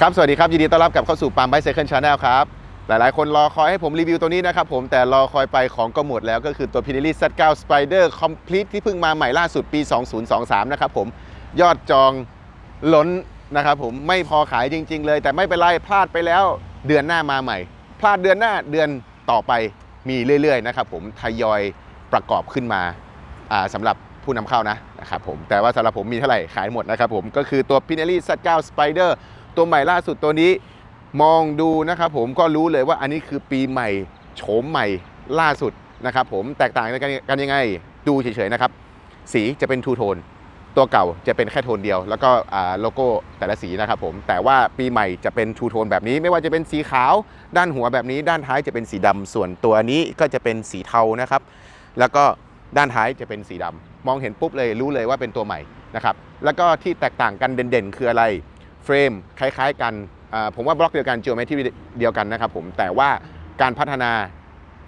ครับ สวัสดีครับ ยินดีต้อนรับกลับเข้าสู่ปาล์มไบเซคิลชาแนลครับ หลายๆ คนรอคอยให้ผมรีวิวตัวนี้นะครับผมแต่รอคอยไปของก็หมดแล้วก็คือตัว p i n e l l i Z9 Spider Complete ที่เพิ่งมาใหม่ล่าสุดปี 2023 นะครับผมยอดจองล้นนะครับผมไม่พอขายจริง ๆ เลย แต่ไม่เป็นไรพลาดไปแล้วเดือนหน้ามาใหม่ พลาดเดือนหน้าเดือนต่อไปมีเรื่อยๆนะครับผมทยอยประกอบขึ้นมาอ่าสำหรับผู้นำเข้านะนะครับผมแต่ว่าสำหรับผมมีเท่าไหร่ขายหมดนะครับผมก็คือตัว p i n e l l i Z9 Spider ตัวใหม่ล่าสุดตัวนี้มองดูนะครับผมก็รู้เลยว่าอันนี้คือปีใหม่โฉมใหม่ล่าสุดนะครับผมแตกต่างกันยังไงดูเฉยๆนะครับ สีจะเป็นทูโทนตัวเก่าจะเป็นแค่โทนเดียว แล้วก็โลโก้แต่ละสีนะครับผมแต่ว่าปีใหม่จะเป็นทูโทนแบบนี้ ไม่ว่าจะเป็นสีขาวด้านหัวแบบนี้ ด้านท้ายจะเป็นสีดำส่วนตัวนี้ก็จะเป็นสีเทานะครับ แล้วก็ด้านท้ายจะเป็นสีดำมองเห็นปุ๊บเลยรู้เลยว่าเป็นตัวใหม่นะครับแล้วก็ที่แตกต่างกันเด่นๆ คืออะไร เฟรมคล้ายๆกันผมว่าบล็อกเดียวกันจิโอเมตรีเดียวกันนะครับผมแต่ว่าการพัฒนา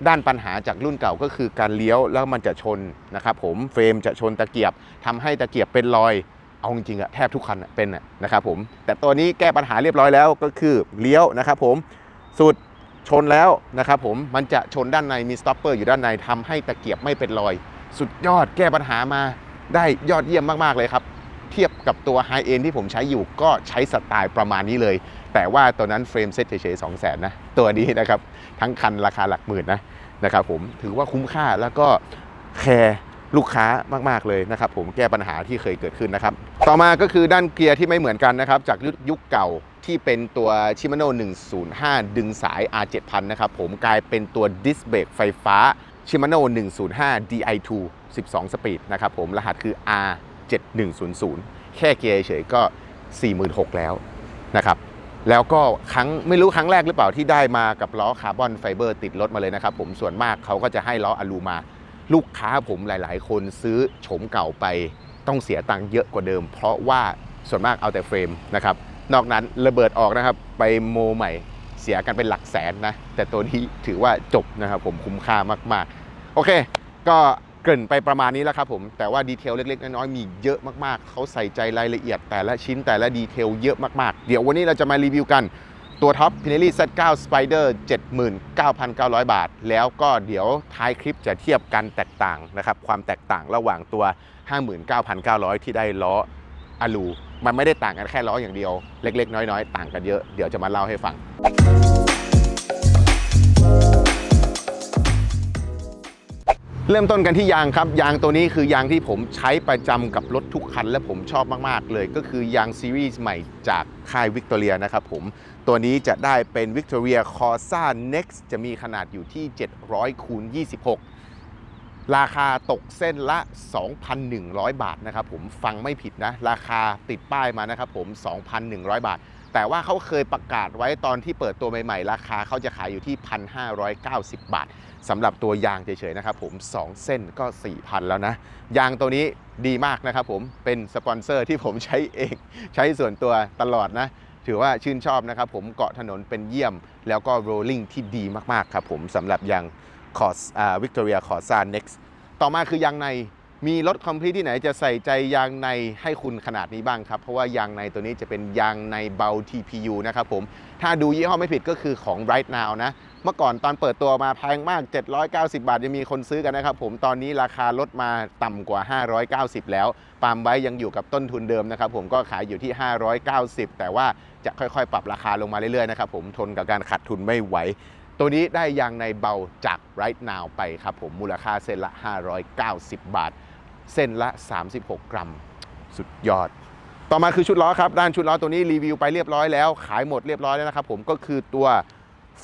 ด้านปัญหาจากรุ่นเก่าก็คือการเลี้ยวแล้วมันจะชนนะครับผมเฟรมจะชนตะเกียบทำให้ตะเกียบเป็นรอยเอาจริงๆอะแทบทุกคันเป็นนะครับผมแต่ตัวนี้แก้ปัญหาเรียบร้อยแล้วก็คือเลี้ยวนะครับผมสุดชนแล้วนะครับผมมันจะชนด้านในมีสต็อปเปอร์อยู่ด้านในทำให้ตะเกียบไม่เป็นรอย สุดยอดแก้ปัญหามาได้ยอดเยี่ยมมากๆเลยครับ เทียบกับตัวไฮเอ็นที่ผมใช้อยู่ก็ใช้สไตล์ประมาณนี้เลย แต่ว่าตัวนั้นเฟรมเซ็ตเฉยๆ2 0 0 0 0นนะ ตัวนี้นะครับทั้งคันราคาหลักหมื่นนะนะครับผมถือว่าคุ้มค่าแล้วก็แคร์ลูกค้ามาก ๆ เลยนะครับผมแก้ปัญหาที่เคยเกิดขึ้นนะครับ ต่อมาก็คือด้านเกียร์ที่ไม่เหมือนกันนะครับ จากยุคเก่าที่เป็นตัว Shimano 105 ดึงสาย R7000 นะครับผมกลายเป็นตัวดิสเบรกไฟฟ้า Shimano 105 Di2 12 สปีดนะครับผมรหัสคือ R 7100 แค่เกียร์เฉยก็ 46,000 แล้วนะครับแล้วก็ครั้งไม่รู้ครั้งแรกหรือเปล่าที่ได้มากับล้อคาร์บอนไฟเบอร์ติดรถมาเลยนะครับผมส่วนมากเขาก็จะให้ล้ออะลูมา ลูกค้าผมหลาย ๆ คนซื้อโฉมเก่าไปต้องเสียตังค์เยอะกว่าเดิม เพราะว่าส่วนมากเอาแต่เฟรมนะครับนอกนั้นระเบิดออกนะครับไปโมใหม่เสียกันเป็นหลักแสนนะ แต่ตัวนี้ถือว่าจบนะครับผมคุ้มค่ามาก ๆ โอเค ก็ เกริ่นไปประมาณนี้แล้วครับผม แต่ว่าดีเทลเล็กๆ น้อยๆ มีเยอะมากๆ เขาใส่ใจรายละเอียดแต่ละชิ้นแต่ละดีเทลเยอะมากๆ เดี๋ยววันนี้เราจะมารีวิวกันตัวท็อป Pinelli Z9 Spider 79,900 บาท แล้วก็เดี๋ยวท้ายคลิปจะเทียบกันแตกต่างนะครับ ความแตกต่างระหว่างตัว 59,900 ที่ได้ล้ออะลู มันไม่ได้ต่างกันแค่ล้ออย่างเดียว เล็กๆ น้อยๆ ต่างกันเยอะ เดี๋ยวจะมาเล่าให้ฟัง เริ่มต้นกันที่ยางครับ ยางตัวนี้คือยางที่ผมใช้ประจำกับรถทุกคัน และผมชอบมาก ๆ เลย ก็คือยางซีรีส์ใหม่จากค่ายวิกตอเรียนะครับผม ตัวนี้จะได้เป็น Victoria Corsa Next จะมีขนาดอยู่ที่ 700คูณ26 ราคาตกเส้นละ 2,100 บาทนะครับผมฟังไม่ผิดนะ ราคาติดป้ายมานะครับผม 2,100 บาท แต่ว่าเขาเคยประกาศไว้ตอนที่เปิดตัวใหม่ๆ ราคาเขาจะขายอยู่ที่ 1,590 บาทสำหรับตัวยางเฉยๆนะครับผม 2 เส้นก็ 4,000 แล้วนะ ยางตัวนี้ดีมากนะครับผมเป็นสปอนเซอร์ที่ผมใช้เองใช้ส่วนตัวตลอดนะถือว่าชื่นชอบนะครับผมเกาะถนนเป็นเยี่ยม แล้วก็โรลลิ่งที่ดีมากๆครับผมสำหรับยางคอร์สวิกตอเรียคอร์ซา Next ต่อมาคือยางใน มีรถคอมพลีทที่ไหนจะใส่ใจยางในให้คุณขนาดนี้บ้างครับ เพราะว่ายางในตัวนี้จะเป็นยางในเบา TPU นะครับผม ถ้าดูยี่ห้อไม่ผิดก็คือของ Right Now นะ เมื่อก่อนตอนเปิดตัวมาแพงมาก 790 บาทยังมีคนซื้อกันนะครับผมตอนนี้ราคาลดมาต่ำกว่า 590 แล้ว ปาล์มไว้ยังอยู่กับต้นทุนเดิมนะครับผมก็ขายอยู่ที่ 590 แต่ว่าจะค่อยๆ ปรับราคาลงมาเรื่อยๆนะครับผมทนกับการขาดทุนไม่ไหว ตัวนี้ได้ยางในเบาจาก Right Now ไปครับผมมูลค่าเส้นละ 590 บาท เส้นละ 36 กรัม สุดยอด ต่อมาคือชุดล้อครับ ด้านชุดล้อตัวนี้รีวิวไปเรียบร้อยแล้ว ขายหมดเรียบร้อยแล้วนะครับผมก็คือตัว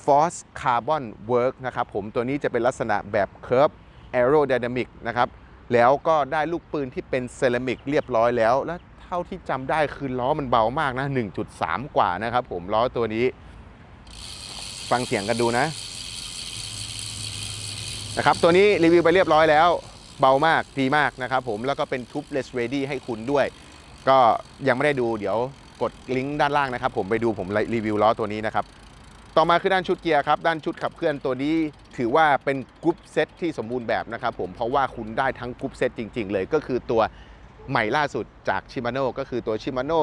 Force Carbon Work นะครับผมตัวนี้จะเป็นลักษณะแบบ Curve Aerodynamic นะครับแล้วก็ได้ลูกปืนที่เป็นเซรามิกเรียบร้อยแล้ว และเท่าที่จำได้คือล้อมันเบามากนะ 1.3 กว่านะครับผมล้อตัวนี้ ฟังเสียงกันดูนะนะครับตัวนี้รีวิวไปเรียบร้อยแล้ว เบามากดีมากนะครับผมแล้วก็เป็นทูบเลสเรดี้ให้คุณด้วย ก็ยังไม่ได้ดูเดี๋ยวกดลิงก์ด้านล่างนะครับ ผมไปดูผมรีวิวล้อตัวนี้นะครับต่อมาคือด้านชุดเกียร์ครับด้านชุดขับเคลื่อนตัวนี้ถือว่าเป็นกรุ๊ปเซตที่สมบูรณ์แบบนะครับผมเพราะว่าคุณได้ทั้งกรุ๊ปเซตจริง ๆ เลยก็คือตัว ใหม่ล่าสุดจากชิมาโน่ก็คือตัวชิมาโน่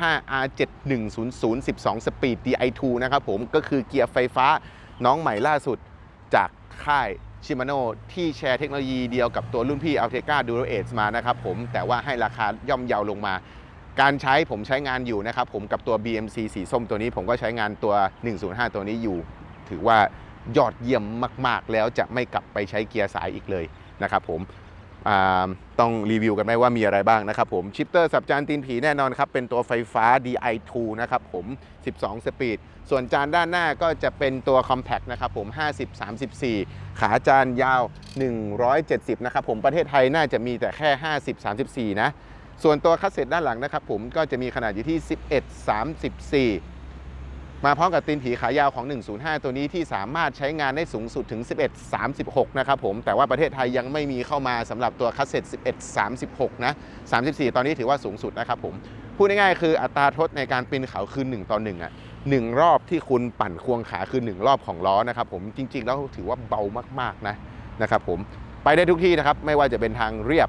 105 R7 100 12 Speed Di2 นะครับผมก็คือเกียร์ไฟฟ้าน้องใหม่ล่าสุดจากค่ายชิมาโน่ที่แชร์เทคโนโลยีเดียวกับตัวรุ่นพี่ Altega Duro Edge มานะครับผมแต่ว่าให้ราคาย่อมเยาวลงมา การใช้ผมใช้งานอยู่นะครับผมกับตัว BMC สีส้มตัวนี้ผมก็ใช้งานตัว 105 ตัวนี้อยู่ ถือว่ายอดเยี่ยมมาก ๆ แล้วจะไม่กลับไปใช้เกียร์สายอีกเลยนะครับผม ต้องรีวิวกันไหมว่ามีอะไรบ้างนะครับผมชิปเตอร์สับจานตีนผีแน่นอนครับ เป็นตัวไฟฟ้า DI2 นะครับผม 12 สปีด ส่วนจานด้านหน้าก็จะเป็นตัว Compact นะครับผม 50 34 ขาจานยาว 170 นะครับผมประเทศไทยน่าจะมีแต่แค่ 50 34 นะ ส่วนตัวคัสเซ็ตด้านหลังนะครับผมก็จะมีขนาดอยู่ที่ 11 34 มาพร้อมกับตีนผีขายาวของ 105 ตัวนี้ที่สามารถใช้งานได้สูงสุดถึง 11 36 นะครับผม แต่ว่าประเทศไทยยังไม่มีเข้ามาสำหรับตัวคัสเซ็ต11 36 นะ 34 ตอนนี้ถือว่าสูงสุดนะครับผม พูดง่ายๆคืออัตราทดในการปีนเขาคือ 1 ต่อ 1 อะ 1 รอบที่คุณปั่นควงขาคือ 1 รอบของล้อนะครับผม จริง ๆ แล้วถือว่าเบามากๆนะนะครับผม ไปได้ทุกที่นะครับ ไม่ว่าจะเป็นทางเรียบ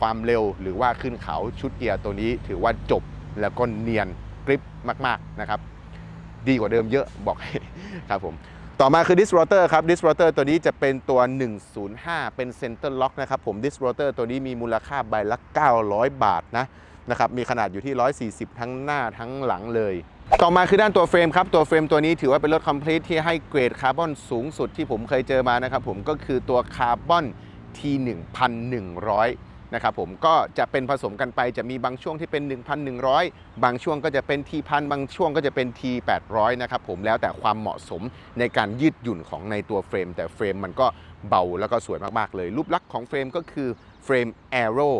ความเร็ว หรือว่าขึ้นเขาชุดเกียร์ตัวนี้ ถือว่าจบแล้วก็เนียนกริปมาก ๆ นะครับ ดีกว่าเดิมเยอะบอกให้ครับผมต่อมาคือ Disrotor ครับ Disrotor ตัวนี้จะเป็นตัว 105 เป็น Center Lock นะครับผม Disrotor ตัวนี้มีมูลค่าใบละ 900 บาทนะนะครับมีขนาดอยู่ที่ 140 ทั้งหน้าทั้งหลังเลย ต่อมาคือด้านตัวเฟรมครับ ตัวเฟรมตัวนี้ถือว่าเป็นรถคอมพลีทที่ให้เกรดคาร์บอนสูงสุดที่ผมเคยเจอมานะครับผมก็คือตัวคาร์บอน T1100 นะครับผมก็จะเป็นผสมกันไปจะมีบางช่วงที่เป็น 1,100 บางช่วงก็จะเป็นทีพันบางช่วงก็จะเป็น T800 นะครับผมแล้วแต่ความเหมาะสมในการยืดหยุ่นของในตัวเฟรม แต่เฟรมมันก็เบาแล้วก็สวยมากๆเลย รูปลักษณ์ของเฟรมก็คือเฟรม Aero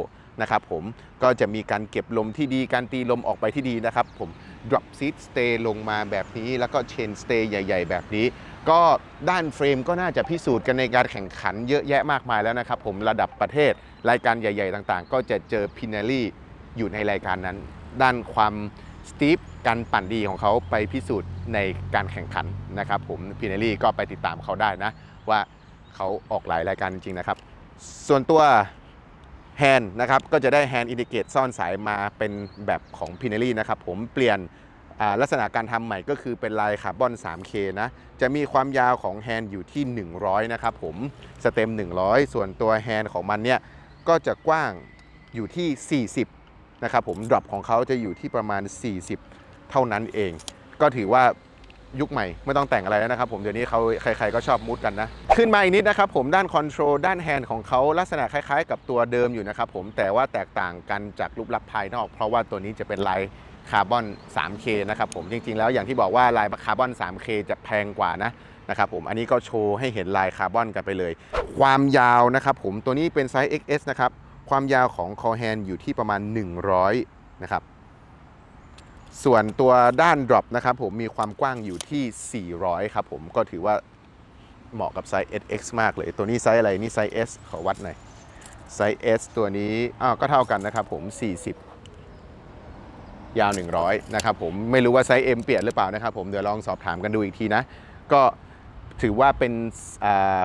นะครับผมก็จะมีการเก็บลมที่ดีการตีลมออกไปที่ดีนะครับผม drop seat stay ลงมาแบบนี้ แล้วก็ chain stay ใหญ่ ๆ แบบนี้ ก็ด้านเฟรมก็น่าจะพิสูจน์กันในการแข่งขันเยอะแยะมากมายแล้วนะครับผมระดับประเทศรายการใหญ่ ๆ ต่างๆ ก็จะเจอพินาลี่อยู่ในรายการนั้น ด้านความสตีฟการปั่นดีของเขาไปพิสูจน์ในการแข่งขันนะครับผมพินาลี่ก็ไปติดตามเขาได้นะ ว่าเขาออกหลายรายการจริงๆนะครับ ส่วนตัว แฮนด์นะครับก็จะได้แฮนด์อินดิเกตซ่อนสายมาเป็นแบบของพินาลี่นะครับผมเปลี่ยนลักษณะการทำใหม่ก็คือเป็นลายคาร์บอน 3K นะ จะมีความยาวของแฮนด์อยู่ที่ 100 นะครับผม สเต็ม 100 ส่วนตัวแฮนด์ของมันเนี่ย ก็จะกว้างอยู่ที่ 40 นะครับผม ดรอปของเขาจะอยู่ที่ประมาณ 40 เท่านั้นเอง ก็ถือว่า ยุคใหม่ไม่ต้องแต่งอะไรแล้วนะครับผมเดี๋ยวนี้เขาใครๆก็ชอบมุดกันนะ ขึ้นมาอีกนิดนะครับผมด้านคอนโทรลด้านแฮนด์ของเขาลักษณะคล้ายๆ กับตัวเดิมอยู่นะครับผมแต่ว่าแตกต่างกันจากรูปลักษณ์ภายนอก เพราะว่าตัวนี้จะเป็นลายคาร์บอน 3K นะครับผมจริงๆ แล้วอย่างที่บอกว่าลายคาร์บอน 3K จะแพงกว่านะนะครับผมอันนี้ก็โชว์ให้เห็นลายคาร์บอนกันไปเลย ความยาวนะครับผมตัวนี้เป็นไซส์ XS นะครับความยาวของคอแฮนอยู่ที่ประมาณ 100นะครับ ส่วนตัวด้าน drop นะครับผมมีความกว้างอยู่ที่ 400 ครับผมก็ถือว่าเหมาะกับไซส์ SX มากเลย ตัวนี้ไซส์อะไรนี่ไซส์ S ขอวัดหน่อยไซส์ S ตัวนี้อ้าวก็เท่ากันนะครับผม 40 ยาว 100 นะครับผมไม่รู้ว่าไซส์ M เปลี่ยนหรือเปล่านะครับผมเดี๋ยวลองสอบถามกันดูอีกทีนะ ก็ถือว่าเป็น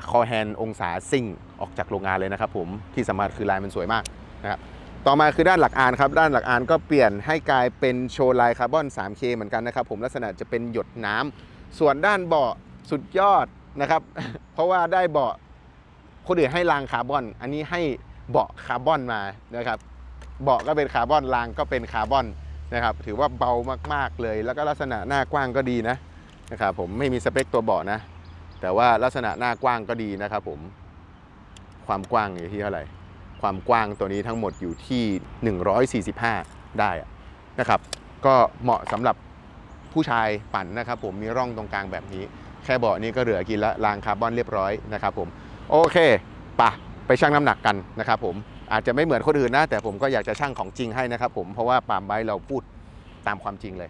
คอแฮนองศาซิ่งออกจากโรงงานเลยนะครับผมที่สามารถคือลายมันสวยมากนะครับ ต่อมาคือด้านหลักอานครับด้านหลักอานก็เปลี่ยนให้กลายเป็นโชว์ลายคาร์บอน 3K เหมือนกันนะครับผมลักษณะจะเป็นหยดน้ำส่วนด้านเบาะสุดยอดนะครับ เพราะว่าได้เบาะคนอื่นให้รางคาร์บอน อันนี้ให้เบาะคาร์บอนมานะครับเบาะก็เป็นคาร์บอนรางก็เป็นคาร์บอนนะครับถือว่าเบามากๆเลย แล้วก็ลักษณะหน้ากว้างก็ดีนะนะครับผมไม่มีสเปคตัวเบาะนะ แต่ว่าลักษณะหน้ากว้างก็ดีนะครับผมความกว้างอยู่ที่เท่าไหร่ ความกว้างตัวนี้ทั้งหมดอยู่ที่ 145 ได้อะนะครับ ก็เหมาะสำหรับผู้ชายปั่นนะครับ ผมมีร่องตรงกลางแบบนี้ แค่เบาะนี้ก็เหลือกินละรางคาร์บอนเรียบร้อยนะครับผมโอเคปะไปชั่งน้ำหนักกันนะครับผมอาจจะไม่เหมือนคนอื่นนะ แต่ผมก็อยากจะชั่งของจริงให้นะครับผมเพราะว่าปามไบเราพูดตามความจริงเลย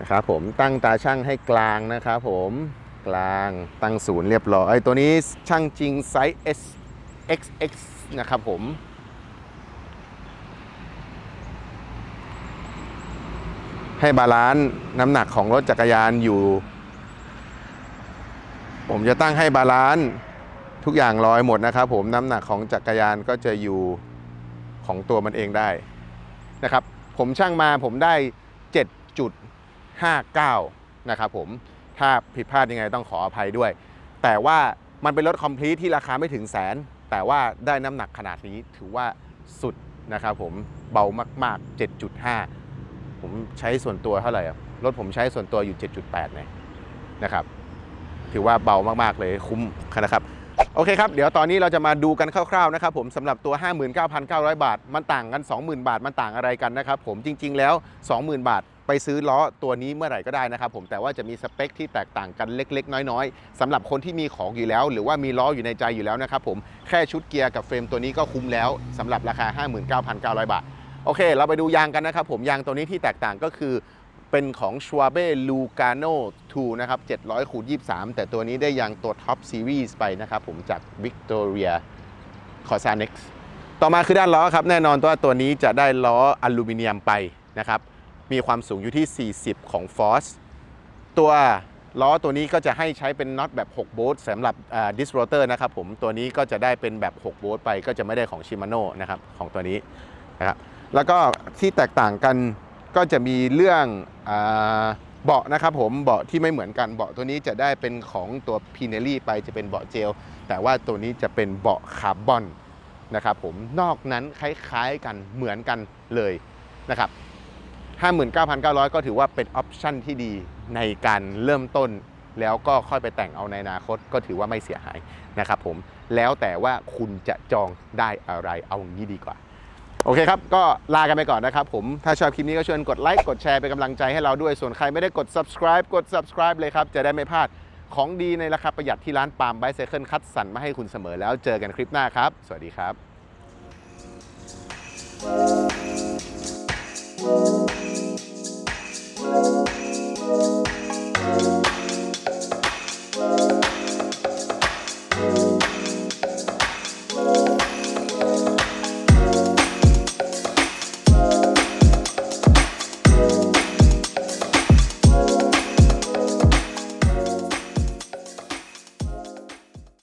นะครับผมตั้งตาช่างให้กลางนะครับผม กลางตั้งศูนย์เรียบร้อย ตัวนี้ช่างจริงไซส์ S XX นะครับผม ให้บาลานซ์น้ำหนักของรถจักรยานอยู่ ผมจะตั้งให้บาลานซ์ทุกอย่างลอยหมดนะครับผมน้ำหนักของจักรยานก็จะอยู่ของตัวมันเองได้นะครับ ผมช่างมาผมได้ 7.59 นะครับผม ถ้าผิดพลาดยังไงต้องขออภัยด้วย แต่ว่ามันเป็นรถคอมพลีทที่ราคาไม่ถึงแสน แต่ว่าได้น้ำหนักขนาดนี้ถือว่าสุดนะครับผมเบามาก ๆ 7.5 ผมใช้ส่วนตัวเท่าไหร่รถผมใช้ส่วนตัวอยู่ 7.8เนี่ยนะครับ ถือว่าเบามาก ๆ เลยคุ้มนะครับโอเคครับ เดี๋ยวตอนนี้เราจะมาดูกันคร่าวๆนะครับผมสำหรับตัว 59,900 บาท มันต่างกัน 20,000 บาท มันต่างอะไรกันนะครับผมจริง ๆ แล้ว 20,000 บาท ไปซื้อล้อตัวนี้เมื่อไหร่ก็ได้นะครับผมแต่ว่าจะมีสเปคที่แตกต่างกันเล็ก ๆ น้อยๆสำหรับคนที่มีของอยู่แล้ว หรือว่ามีล้ออยู่ในใจอยู่แล้วนะครับผมแค่ชุดเกียร์กับเฟรมตัวนี้ก็คุ้มแล้วสำหรับราคา 59,900 บาท โอเค เราไปดูยางกันนะครับผมยางตัวนี้ที่แตกต่างก็คือเป็นของ Schwabe Lugano 2 นะครับ 700คูณ23 แต่ตัวนี้ได้ยางตัว Top Series ไปนะครับผมจาก Victoria c o s a n e x ต่อมาคือด้านล้อครับ แน่นอนว่าตัวนี้จะได้ล้ออลูมิเนียมไปนะครับ มีความสูงอยู่ที่ 40 ของ Force ตัวล้อตัวนี้ก็จะให้ใช้เป็นน็อตแบบ 6 โบลต์สำหรับดิสโรเตอร์นะครับผมตัวนี้ก็จะได้เป็นแบบ 6 โบลต์ไปก็จะไม่ได้ของ Shimano นะครับของตัวนี้นะครับแล้วก็ที่แตกต่างกันก็จะมีเรื่องเบาะนะครับผมเบาะที่ไม่เหมือนกันเบาะตัวนี้จะได้เป็นของตัว p i n e l l i ไปจะเป็นเบาะเจล แต่ว่าตัวนี้จะเป็นเบาะคาร์บอนนะครับผมนอกนั้นคล้ายๆกันเหมือนกันเลยนะครับ 59,900 ก็ถือว่าเป็นออปชั่นที่ดีในการเริ่มต้น แล้วก็ค่อยไปแต่งเอาในอนาคตก็ถือว่าไม่เสียหายนะครับผมแล้วแต่ว่าคุณจะจองได้อะไรเอาอย่างนี้ดีกว่า โอเคครับ ก็ลากันไปก่อนนะครับผมถ้าชอบคลิปนี้ก็ชวนกดไลค์กดแชร์เป็นกำลังใจให้เราด้วยส่วนใครไม่ได้กด subscribe กด subscribe เลยครับ จะได้ไม่พลาดของดีในราคาประหยัดที่ร้านปาล์มไบเซเคิลคัดสรรมาให้คุณเสมอแล้วเจอกันคลิปหน้าครับ สวัสดีครับ